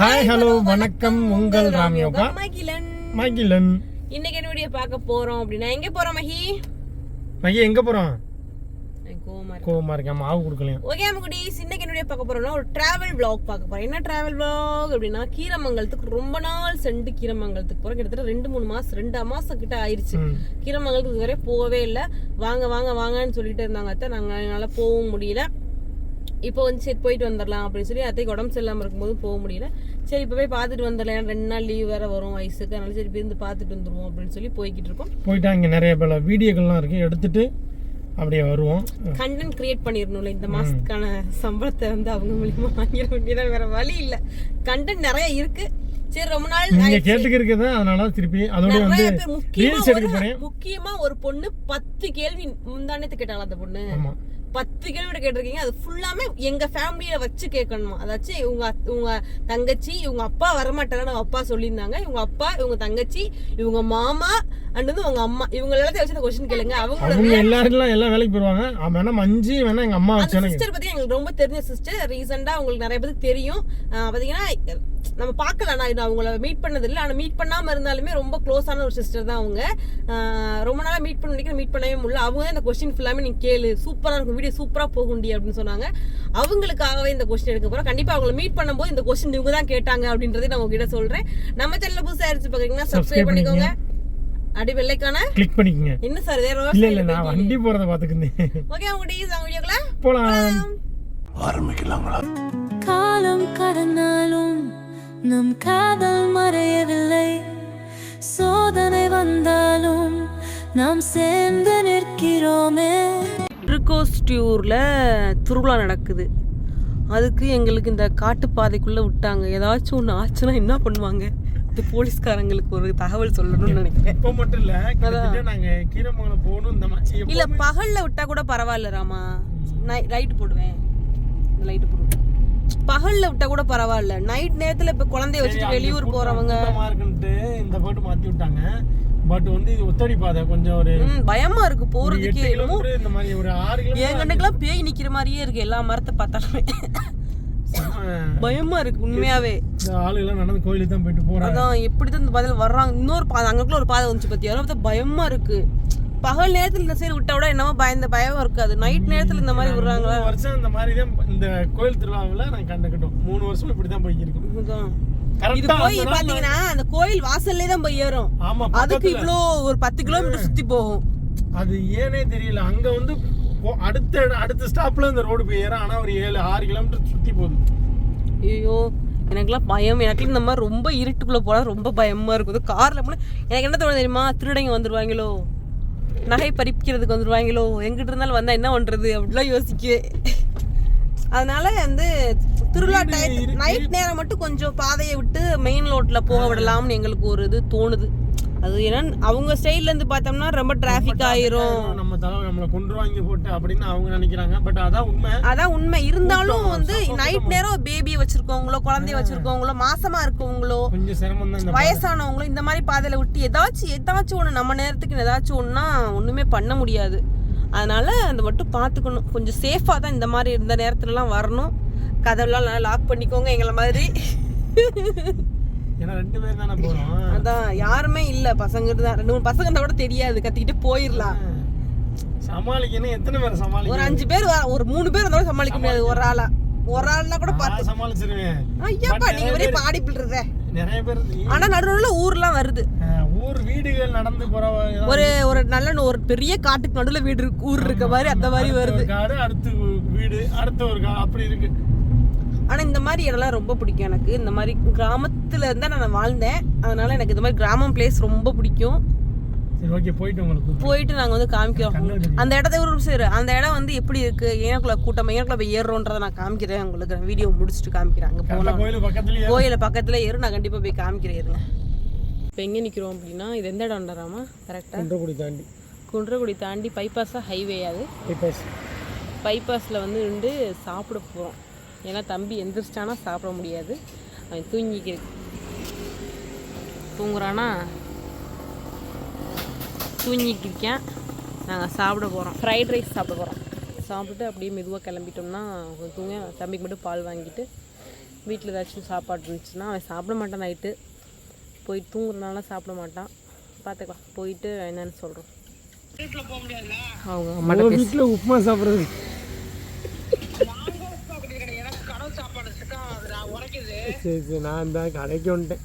Hello வணக்கம். உங்கள் ராம் யோகா. மகிழன். மகிழன். இன்னைக்கு என்ன வீடியோ பார்க்க போறோம் அப்படின்னா எங்க போறோம் மகி? மகி எங்க போறோம்? கோவமா இருக்கு மாவு கொடுக்கலையும் ஓகே அம்மகுடிஸ் இன்னைக்கு என்ன வீடியோ பார்க்க போறோம்னா ஒரு டிராவல் vlog பார்க்க போறோம். என்ன டிராவல் vlog அப்படின்னா கீரமங்கலத்துக்கு ரொம்ப நாள் சென்று கீரமங்கலத்துக்கு போறோம். கிட்டத்தட்ட ரெண்டு மூணு மாசம் ரெண்டு மாசம் கிட்ட ஆயிருச்சு. கீரமங்கலத்துக்கு இதுவரை போகவே இல்லை. வாங்க வாங்க வாங்கன்னு சொல்லிட்டு இருந்தாங்க அத்தை. நாங்க என்னால போகவும் முடியல. இப்போ வந்து சரி போயிட்டு வந்துடலாம் அப்படின்னு சொல்லி அத்தைக்கு உடம்பு சரியில்லாமல் இருக்கும்போது போக முடியல. சரி இப்போ போய் பார்த்துட்டு வந்துடலாம். ஏன்னா ரெண்டு நாள் லீவ் வேற வரும் வயசுக்கு. அதனால சரி இருந்து பார்த்துட்டு வந்துருவோம் அப்படின்னு சொல்லி போய்கிட்டு இருக்கோம். போயிட்டா இங்க நிறைய பல வீடியோக்கள்லாம் இருக்கு. எடுத்துட்டு அப்படியே வருவோம். கண்டென்ட் கிரியேட் பண்ணிடணும்ல. இந்த மாசத்துக்கான சம்பளத்தை வந்து அவங்க மூலியமா வாங்கிட வேண்டியதான் வேற வழி இல்ல. கண்டென்ட் நிறைய இருக்கு. சரி ரொம்ப நாள் நீங்க கேட்டுக்கிறீங்க அதனால திருப்பி அதோட வந்து ரீல்ஸ் எடுக்க ஒரு- போறேன். முக்கியமா ஒரு பொண்ணு பத்து கேள்வி முந்தானத்து கேட்டாளா அந்த பொண்ணு? ஆமா. பத்து கேள்வி கேட்டிருக்கீங்க. அது ஃபுல்லாமே எங்க ஃபேமிலியில வச்சு கேட்கணுமா? அதாச்சும் இவங்க இவங்க தங்கச்சி இவங்க அப்பா வரமாட்டாங்கன்னு அவங்க அப்பா சொல்லியிருந்தாங்க. இவங்க அப்பா இவங்க தங்கச்சி இவங்க மாமா அண்ட் வந்து உங்க அம்மா. இவங்க எல்லாத்தையும் வச்சு கொஸ்டின் கேளுங்க. அவங்க எல்லாரும் எல்லாம் வேலைக்கு போயிருவாங்க. வேணா மஞ்சு வேணா எங்க அம்மா சிஸ்டர் பத்தி எங்களுக்கு ரொம்ப தெரிஞ்ச சிஸ்டர் ரீசெண்டா உங்களுக்கு நிறைய பேருக்கு தெரியும். பாத்தீங்கன்னா நம்ம பார்க்கல நான் இது அவங்கள மீட் பண்ணது இல்லை ஆனால் மீட் பண்ணாம இருந்தாலுமே ரொம்ப க்ளோஸான ஒரு சிஸ்டர் தான் அவங்க. ரொம்ப நாளா மீட் பண்ண நினைக்கிறேன் மீட் பண்ணவே முடியல. அவங்க தான் இந்த கொஸ்டின் ஃபுல்லாமே நீ கேளு. சூப்பரா இருக்கும் வீடியோ சூப்பரா போகுண்டி அப்படின்னு சொன்னாங்க. அவங்களுக்காகவே இந்த கொஸ்டின் எடுக்க போறோம். கண்டிப்பா அவங்கள மீட் பண்ணும்போது இந்த கொஸ்டின் இவங்க தான் கேட்டாங்க அப்படின்றதை நான் உங்ககிட்ட சொல்றேன். நம்ம சேனல்ல புதுசா இருந்துச்சு பாக்குறீங்கன்னா சப்ஸ்கிரைப் பண்ணிக்கோங்க. அடி வெள்ளைக்கான. கிளிக் பண்ணிக்கங்க. என்ன சார் வேற இல்ல இல்ல நான் வண்டி போறத பாத்துக்கிட்டேன் ஓகே அவங்க டீஸ் அவங்க வீடியோக்குள்ள? போலாம். காலம் கடந்தாலும் நம் காதல் மறையவில்லை. சோதனை வந்தாலும் நாம் சேர்ந்து நிற்கிறோமே. ட்ரிகோஸ்டியூரில் திருவிழா நடக்குது. அதுக்கு எங்களுக்கு இந்த காட்டுப்பாதைக்குள்ளே விட்டாங்க. ஏதாச்சும் ஒன்று ஆச்சுன்னா என்ன பண்ணுவாங்க? இந்த போலீஸ்காரங்களுக்கு ஒரு தகவல் சொல்லணும்னு நினைக்கிறேன். இப்ப மட்டும் இல்ல நாங்க கீரமங்கலம் போகணும் இந்த மாதிரி இல்லை பகலில் விட்டா கூட பரவாயில்ல ராமா. நைட் லைட்டு போடுவேன். லைட்டு போடுவேன். பகலில் விட்டா கூட பரவாயில்ல. நைட் நேரத்தில் இப்போ குழந்தைய வச்சுட்டு வெளியூர் இருக்குன்ட்டு இந்த போட்டு மாத்தி விட்டாங்க. பட் வந்து இது ஒத்தடி பாதை கொஞ்சம் ஒரு பயமா இருக்கு போறதுக்கே இந்த மாதிரி ஒரு ஆறு கிலோமீட்டர் பேய் நிக்கிற மாதிரியே இருக்கு எல்லா மரத்தை பார்த்தாலுமே. பயமா இருக்கு உண்மையாவே. இந்த ஆளுகெல்லாம் நடந்து கோயிலுக்கு தான் போயிட்டு போறாங்க. அதான் எப்படி தான் இந்த பாதையில் வர்றாங்க. இன்னொரு பாதை அங்கக்குள்ள ஒரு பாதை வந்துச்சு பத்தி பார்த்தா பயமா இருக்கு. பகல் நேரத்துல இந்த சைடு விட்டா விட என்னமோ பயந்த பயம் இருக்காது நைட் நேரத்துல இந்த மாதிரி விடுறாங்களா? வருஷம் இந்த மாதிரி தான் இந்த கோயில் திருவிழாவில் நாங்கள் கண்டுக்கிட்டோம். மூணு வருஷம் இப்படி தான் போய்க்கிருக்கோம் இதுதான். இது போய் பாத்தீங்கன்னா அந்த கோயில் வாசல்லே தான் போய் ஏறும். அதுக்கு இவ்வளோ ஒரு பத்து கிலோமீட்டர் சுத்தி போகும். அது ஏனே தெரியல. அங்க வந்து அடுத்த அடுத்த ஸ்டாப்ல இந்த ரோடு போய் ஏறும். ஆனா ஒரு ஏழு ஆறு கிலோமீட்டர் சுத்தி போகுது. ஐயோ எனக்குலாம் பயம். எனக்கு இந்த மாதிரி ரொம்ப இருட்டுக்குள்ள போனா ரொம்ப பயமா இருக்குது. கார்ல போனா எனக்கு என்ன தோணுது தெரியுமா? திருடங்க வந்துருவாங்களோ? நகை பறிக்கிறதுக்கு வந்துருவாங்களோ? எங்கிட்ட இருந்தாலும் வந்தா என்ன பண்றது? அப்படிலாம் யோசிக்குவேன் அதனால வந்து திருவிழா டயத்து நைட் நேரம் மட்டும் கொஞ்சம் பாதையை விட்டு மெயின் ரோட்ல போக விடலாம்னு எங்களுக்கு ஒரு இது தோணுது. அது ஏன்னா அவங்க சைட்ல இருந்து பார்த்தோம்னா ரொம்ப டிராஃபிக் ஆயிரும். நம்ம தலை நம்மளை கொண்டு வாங்கி போட்டு அப்படின்னு அவங்க நினைக்கிறாங்க. பட் அதான் உண்மை. அதான் உண்மை. இருந்தாலும் நைட். நேரம் பேபியை வச்சிருக்கவங்களோ குழந்தைய வச்சிருக்கவங்களோ மாசமா இருக்கவங்களோ தான் இந்த மாதிரி பாதையில விட்டு ஏதாச்சும் ஏதாச்சும் ஒன்று நம்ம நேரத்துக்கு ஏதாச்சும் ஒன்றுனா ஒன்றுமே பண்ண முடியாது. அதனால அந்த மட்டும் பார்த்துக்கணும். கொஞ்சம் சேஃபாக தான் இந்த மாதிரி இருந்த நேரத்துலலாம் வரணும். கதவுலாம் நல்லா லாக் பண்ணிக்கோங்க எங்களை மாதிரி. அதான் யாருமே இல்லை. பசங்க தான். ரெண்டு மூணு பசங்க கூட தெரியாது. கத்திக்கிட்டு போயிடலாம் சமாளிக்கணும். எத்தனை பேர் ஒரு சமாளிக்கணும் அஞ்சு பேர் ஒரு மூணு பேர் இருந்தாலும் சமாளிக்க முடியாது. ஒரு ஆளா. ஒரு ஆள்னா கூட பார்த்து சமாளிச்சிருவேன். ஐயாப்பா நீங்க ஒரே பாடி பிள்றதே நிறைய பேர் ஆனா நடுவில் ஊர்லாம் வருது. ஊர் வீடுகள் நடந்து போற ஒரு ஒரு நல்ல ஒரு பெரிய காட்டுக்கு நடுவில் வீடு இருக்கு ஊர் இருக்க மாதிரி அந்த மாதிரி வருது. காடு அடுத்து வீடு அடுத்த ஒரு காடு அப்படி இருக்கு. ஆனா இந்த மாதிரி இடம்லாம் ரொம்ப பிடிக்கும் எனக்கு. இந்த மாதிரி கிராமத்துல இருந்தா நான் வாழ்ந்தேன். அதனால எனக்கு இந்த மாதிரி கிராமம் பிளேஸ் ரொம்ப பிடிக்கும். சரி ஓகே போயிட்டு உங்களுக்கு போயிட்டு நாங்க வந்து காமிக்கிறோம். அந்த இடத்த ஒரு சரி அந்த இடம் வந்து எப்படி இருக்கு? ஏனக்குள்ள கூட்டம்? ஏனக்குள்ள போய் ஏறுறோன்றதை நான் காமிக்கிறேன் உங்களுக்கு. வீடியோ முடிச்சுட்டு காமிக்கிறேன். அங்க போனோம் கோயில் பக்கத்துலயே கோயில பக்கத்துல ஏறு. நான் கண்டிப்பா போய் காமிக்கிறேன் இருங்க. இப்போ எங்கே நிற்கிறோம் அப்படின்னா இது எந்த இடம்ன்றாமா கரெக்டாக குன்றக்குடி தாண்டி. குன்றக்குடி தாண்டி பைபாஸாக ஹைவே அது? பைபாஸ் பைபாஸில் வந்து நின்று சாப்பிட போகிறோம் ஏன்னா தம்பி எந்திரிச்சிட்டானா சாப்பிட முடியாது. அவன் தூங்கிக்க தூங்குறானா? தூங்கிக்கிருக்கேன் நாங்கள் சாப்பிட போகிறோம் ஃப்ரைட் ரைஸ் சாப்பிட போகிறோம் சாப்பிட்டுட்டு அப்படியே மெதுவாக கிளம்பிட்டோம்னா தூங்க தம்பிக்கு மட்டும் பால் வாங்கிட்டு வீட்டில் ஏதாச்சும் சாப்பாடு இருந்துச்சுன்னா அவன் சாப்பிட மாட்டான் நைட்டு போய் தூங்குறதுனால சாப்பிட மாட்டான். பார்த்துக்கலாம் போயிட்டு என்னன்னு சொல்கிறோம் அவங்க பேச. வீட்டில் உப்புமா சாப்பிட்றது. சரி சரி நான் தான் கடைக்கு வந்துட்டேன்.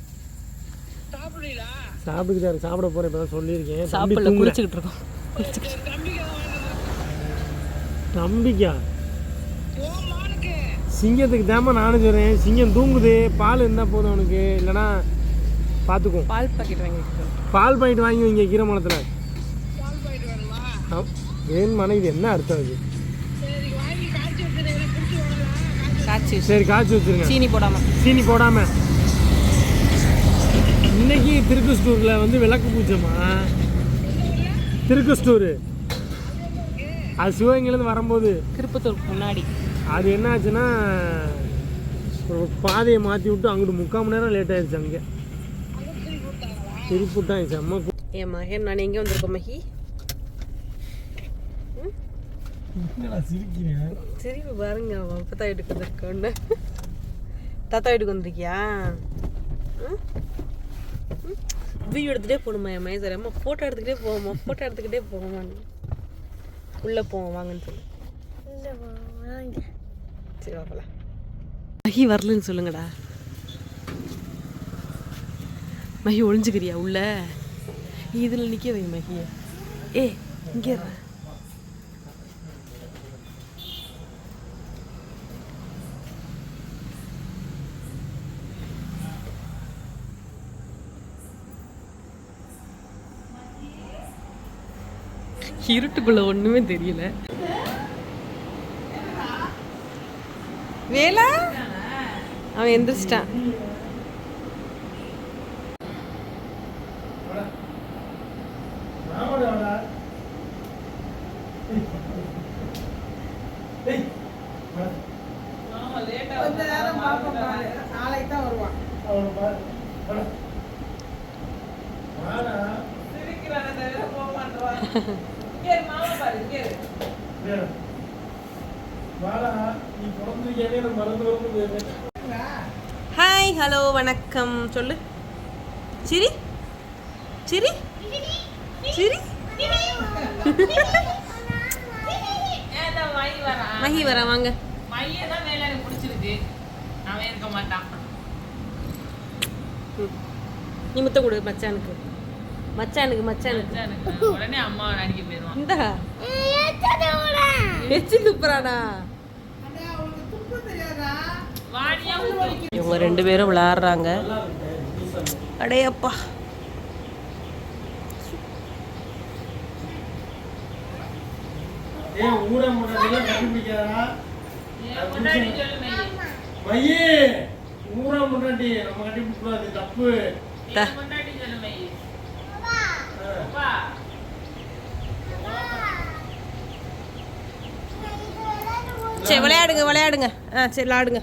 சாப்பிட்டுக்கிட்டாரு சாப்பிட போறேன் இப்போ தான் சொல்லியிருக்கேன் சாப்பிடல. குளிச்சுக்கிட்டு இருக்கோம் குளிச்சுக்கிட்டு. தம்பிக்கா? சிங்கத்துக்கு தாம்மா நானும் சொல்கிறேன் சிங்கம் தூங்குது. பால் இருந்தால் போதும் அவனுக்கு. இல்லைன்னா பார்த்துக்குவோம் பால் பாக்கெட் வாங்கிட்டு பால் பாக்கெட் வாங்கி வைங்க கீரை மரத்தில். வேணுமானா இது என்ன அர்த்தம் இது? காய்ச்சி சரி காய்ச்சி வச்சிருங்க. சீனி போடாம. சீனி போடாம. இன்னைக்கு திருக்குஸ்டூரில் வந்து விளக்கு பூஜைமா திருக்குஸ்டூர் அது சிவகங்கையிலேருந்து வரும்போது. திருப்பத்தூருக்கு முன்னாடி. அது என்ன ஆச்சுன்னா பாதையை மாற்றி விட்டு அங்கிட்டு முக்கால் மணி நேரம் லேட் ஆயிடுச்சு அங்கே. திருப்பிட்டாங்க செம்ம என் மகன்? நான் எங்கே வந்திருக்கோம் மகி? என்னடா சிரிக்கிறேன் சரி பாருங்க அப்பத்தா வீட்டுக்கு வந்திருக்கோன்னு. தாத்தா வீட்டுக்கு வந்திருக்கியா? வீடியோ எடுத்துகிட்டே போகணுமா என் மகன் அம்மா ஃபோட்டோ எடுத்துக்கிட்டே போவோமா ஃபோட்டோ எடுத்துக்கிட்டே போவோமான்னு உள்ளே போவோம் வாங்கன்னு சொல்லு. சரி வாப்பலாம் மகி வரலன்னு சொல்லுங்கடா. மகி ஒளிஞ்சுக்கிறியா உள்ள? இதில் நிற்க வை மகிய ஏ இங்கே இருட்டுக்குள்ள ஒண்ணுமே தெரியல. வேலா? அவன் எந்திரிச்சிட்டான். நீ பிறந்திருக்கேனே நான் மறந்து மறந்து போயிருக்கேன் ஹாய் ஹலோ வணக்கம். சொல்லு. சிரி. சிரி. சிரி. மகி வரா வாங்க. மையதான் வேலை பிடிச்சிருக்கு. அவன் இருக்க மாட்டான். நீ முத்த கொடு மச்சானுக்கு. மச்சானுக்கு மச்சானுக்கு. உடனே அம்மா அடிக்க போயிடுவான். இந்த. எச்சி ஊத்து. இவங்க ரெண்டு பேரும் விளையாடுறாங்க அடையப்பா. ஏன் முன்னாடிலாம் கண்டுபிடிக்காதா முன்னாடி நம்ம கண்டுபிடிக்கூடாது தப்பு என் பொண்டாட்டி சொல்லு மையி. அப்பா, சரி விளையாடுங்க விளையாடுங்க. ஆ சரி விளையாடுங்க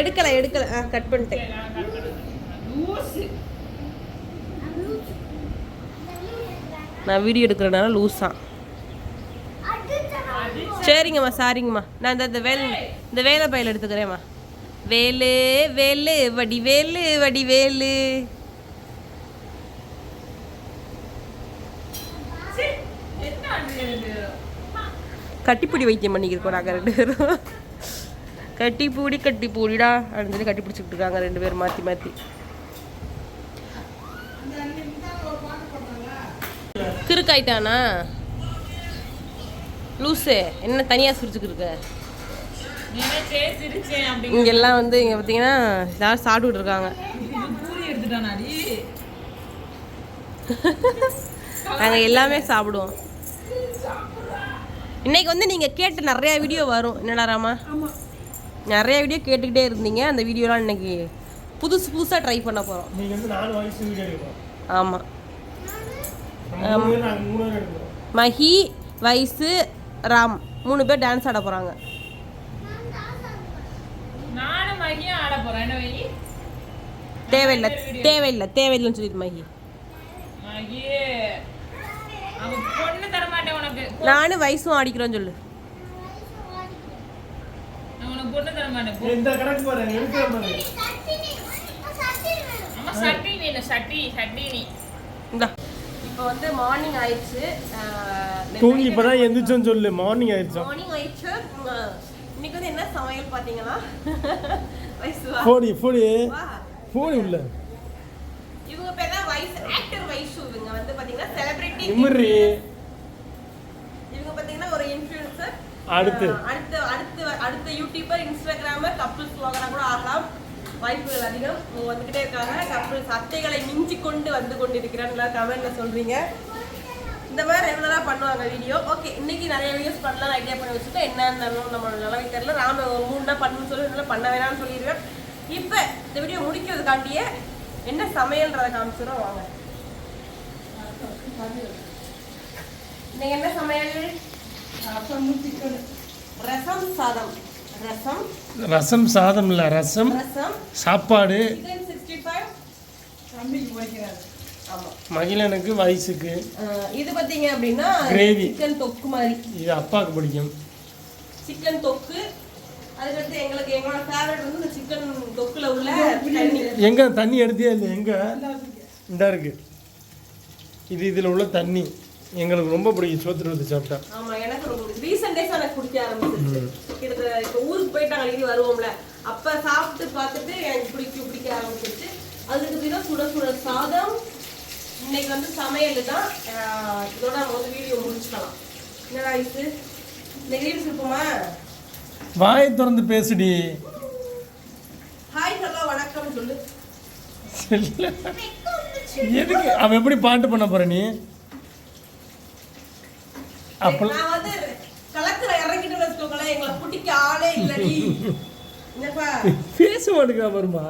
எடுக்கல எடுக்கல. ஆ கட் பண்ணிட்டேன். நான் வீடியோ எடுக்கிறனால லூஸாக சரிங்கம்மா சாரிங்கம்மா. நான் இந்த இந்த வேலை இந்த வேலை பையில எடுத்துக்கிறேம்மா. வேலு வேலு வடி வேலு வடி வேலு சீ, என்ன ஆண்டு எனக்கு? கட்டிப்பிடி வைத்தியம் பண்ணிக்கிருக்கோம் நாங்கள் ரெண்டு பேரும். கட்டிப்பூடி கட்டிப்பூடிடா அப்படின்னு சொல்லி கட்டி பிடிச்சிக்கிட்டு இருக்காங்க ரெண்டு பேரும் மாற்றி மாற்றி கிறுக்காயிட்டானா? லூசே என்ன தனியாக சிரிச்சுக்கிருக்க இங்கெல்லாம் வந்து இங்கே பார்த்தீங்கன்னா எல்லாரும் சாப்பிட்டுட்டு இருக்காங்க. நாங்கள் எல்லாமே சாப்பிடுவோம். இன்னைக்கு வந்து நீங்கள் கேட்ட நிறைய வீடியோ வரும். என்னடா ராமா? நிறைய வீடியோ கேட்டுக்கிட்டே இருந்தீங்க. அந்த வீடியோலாம் இன்னைக்கு புதுசு புதுசாக ட்ரை பண்ண போகிறோம் நீங்க வந்து நாலு வயசு வீடியோ எடுக்கிறோம். ஆமாம் மஹி வைசு ராம் மூணு பேர் டான்ஸ் ஆட போகிறாங்க தேவையில்லை தேவையில்லை தேவையில்லைன்னு சொல்லிடு மஹி நானும் வயசும் ஆடிக்கிறோன்னு சொல்லு. கொண்டு தர மாட்டேன் போ. இந்த கணக்கு பாரு இருக்கிற மாதிரி அம்மா சட்டி வேணும் சட்டி சட்டி நீ இந்தா. இப்போ வந்து மார்னிங் ஆயிடுச்சு. தூங்கி இப்பதான் எந்திரிச்சோன்னு சொல்லு மார்னிங் ஆயிடுச்சோம் மார்னிங் ஆயிடுச்சு. இன்னைக்கு வந்து என்ன சமையல் பார்த்தீங்கன்னா வயசுவா? போடி போடி. போடி உள்ள. இவங்க பேர் தான் வைஸ் ஆக்டர் வைஷு இவங்க வந்து பாத்தீங்கன்னா செலிபிரிட்டி நிமிர்றி. இவங்க பாத்தீங்கன்னா ஒரு இன்ஃப்ளூயன்சர் அடுத்து. அடுத்த அடுத்த அடுத்த யூடியூபர் இன்ஸ்டாகிராமர் கப்புள்ஸ் vlogger கூட ஆகலாம். வாய்ப்புகள் அதிகம். வந்துகிட்டே இருக்காங்க. கப்புள்ஸ் அத்தைகளை மிஞ்சி கொண்டு வந்து கொண்டு இருக்கிறான்னு கமெண்ட்ல சொல்றீங்க. இந்த மாதிரி ரெகுலராக பண்ணுவாங்க வீடியோ ஓகே இன்னைக்கு நிறைய வீடியோஸ் பண்ணலாம் ஐடியா பண்ணி வச்சுட்டு என்னன்னு நம்ம நிலவை தெரியல. ராம மூணு நாள் பண்ணணும்னு சொல்லி இதெல்லாம் பண்ண வேணாம்னு சொல்லிடுவேன் இப்போ இந்த வீடியோ முடிக்கிறதுக்காண்டியே என்ன சமையல்ன்றதை காமிச்சிடும் வாங்க. இன்னைக்கு என்ன சமையல்? ரசம் சாதம். ரசம். ரசம் சாதம் இல்ல ரசம். ரசம். சாப்பாடு. மகிழனுக்கு வயசுக்கு. இது பார்த்தீங்க அப்படின்னா Gravy. சிக்கன் தொக்கு மாதிரி. இது அப்பாவுக்கு பிடிக்கும். சிக்கன் தொக்கு. அதுக்கடுத்து எங்களுக்கு எங்களோட ஃபேவரட் வந்து இந்த சிக்கன் தொக்குல உள்ள தண்ணி. எங்க தண்ணி எடுத்தியா இல்லை எங்க? இந்த இருக்கு. இது இதுல உள்ள தண்ணி. எங்களுக்கு ரொம்ப பிடிக்கும். சோத்துட்டு வந்து சாப்பிட்டா. ஆமா எனக்கு ரொம்ப ரீசெண்ட் டேஸ் எனக்கு பிடிக்க ஆரம்பிச்சிருச்சு. கிட்டத்தட்ட இப்போ ஊருக்கு போயிட்டு நாங்கள் அடிக்கடி வருவோம்ல. அப்ப சாப்பிட்டு பார்த்துட்டு எனக்கு பிடிக்க பிடிக்க ஆரம்பிச்சிருச்சு. அதுக்கு பிறகு சுட சுட சாதம். இன்னைக்கு வந்து சமையல் தான். இதோட நம்ம வந்து வீடியோ முடிச்சுக்கலாம். என்னடா இது? இன்னைக்கு ரீல்ஸ் இருப்போமா வாயை திறந்து பேசுடி. ஹாய் ஹலோ வணக்கம் சொல்லு. எதுக்கு? அவன் எப்படி பாட்டு பண்ண போற நீ? அப்பெல்லாம் நான் வந்து களத்துல இறங்கிட்டு வச்சுக்கோங்களேன். எங்களை பிடிக்க ஆளே இல்லடி என்னப்பா? பேச மாட்டேங்கிறா பாருமா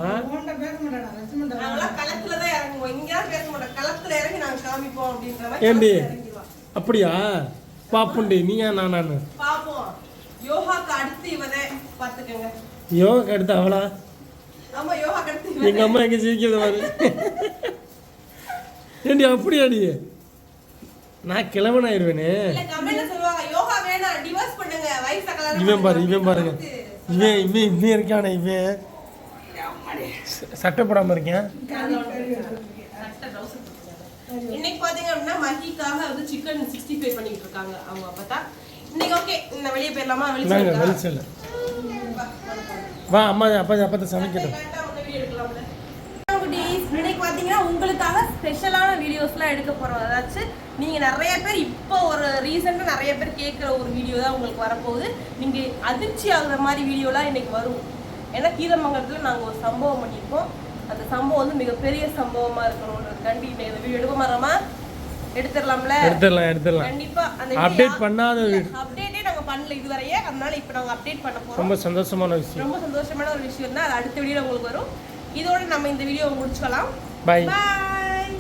நாங்களாம் களத்துல தான் இறங்குவோம். இங்கெல்லாம் பேச மாட்டோம். களத்துல இறங்கி நாங்க காமிப்போம் அப்படின்ற மாதிரி ஏண்டி? களத்துல இறங்கிடுவா. அப்படியா? பாப்புண்டி நீயா நான் நான்? பாப்போம். யோகாக்கு அடுத்து இவதே பாத்துக்கோங்க யோகா எடுத்து அவளா? ஆமா அடுத்து எங்க இவதே அம்மா எங்க சிரிக்கிறது பாரு. ஏண்டி அப்படியாடி நான் கிழவன் ஆயிடுவேனே இல்ல கமெண்ட்ல சொல்லுவாங்க யோகா வேணாம் டிவோர்ஸ் பண்ணுங்க வயசு கல்யாணம் இவன் பாரு இவன் பாருங்க. இவன் இவன் இவன் இருக்கானே இவன். சட்டை போடாம இருக்கேன். இன்னைக்கு பாத்தீங்க அப்படின்னா மஹிக்காக வந்து சிக்கன் சிக்ஸ்டி ஃபைவ் பண்ணிட்டு இருக்காங்க. அவங்க அப்பதா இன்னைக்கு ஓகே இந்த வெளியே போயிடலாமா? வெளிச்சல வா அம்மா அப்பா அப்பா சமைக்கட்டும். பார்த்தீங்கன்னா உங்களுக்காக ஸ்பெஷலான வீடியோஸ்லாம் எடுக்க போகிறோம் அதாச்சும் நீங்கள் நிறைய பேர் இப்போ ஒரு ரீசெண்டாக நிறைய பேர் கேட்குற ஒரு வீடியோ தான் உங்களுக்கு வரப்போகுது. நீங்கள் அதிர்ச்சி ஆகுற மாதிரி வீடியோலாம் இன்னைக்கு வரும். ஏன்னா கீதமங்கலத்தில் நாங்கள் ஒரு சம்பவம் பண்ணியிருக்கோம். அந்த சம்பவம் வந்து மிகப்பெரிய சம்பவமாக இருக்கணுன்றதுக்காண்டி இந்த வீடியோ எடுக்க மாறோமா எடுத்துடலாம்ல? எடுத்துடலாம் எடுத்துடலாம். கண்டிப்பா. அந்த Update பண்ணாத அப்டேட்டே நாங்க பண்ணல இதுவரையே. அதனால இப்போ நாங்க அப்டேட் பண்ண போறோம். ரொம்ப சந்தோஷமான விஷயம். ரொம்ப சந்தோஷமான ஒரு விஷயம் தான். அது அடுத்த வீடியோ உங்களுக்கு வரும். இதோட நம்ம இந்த வீடியோ முடிச்சுக்கலாம். Bye bye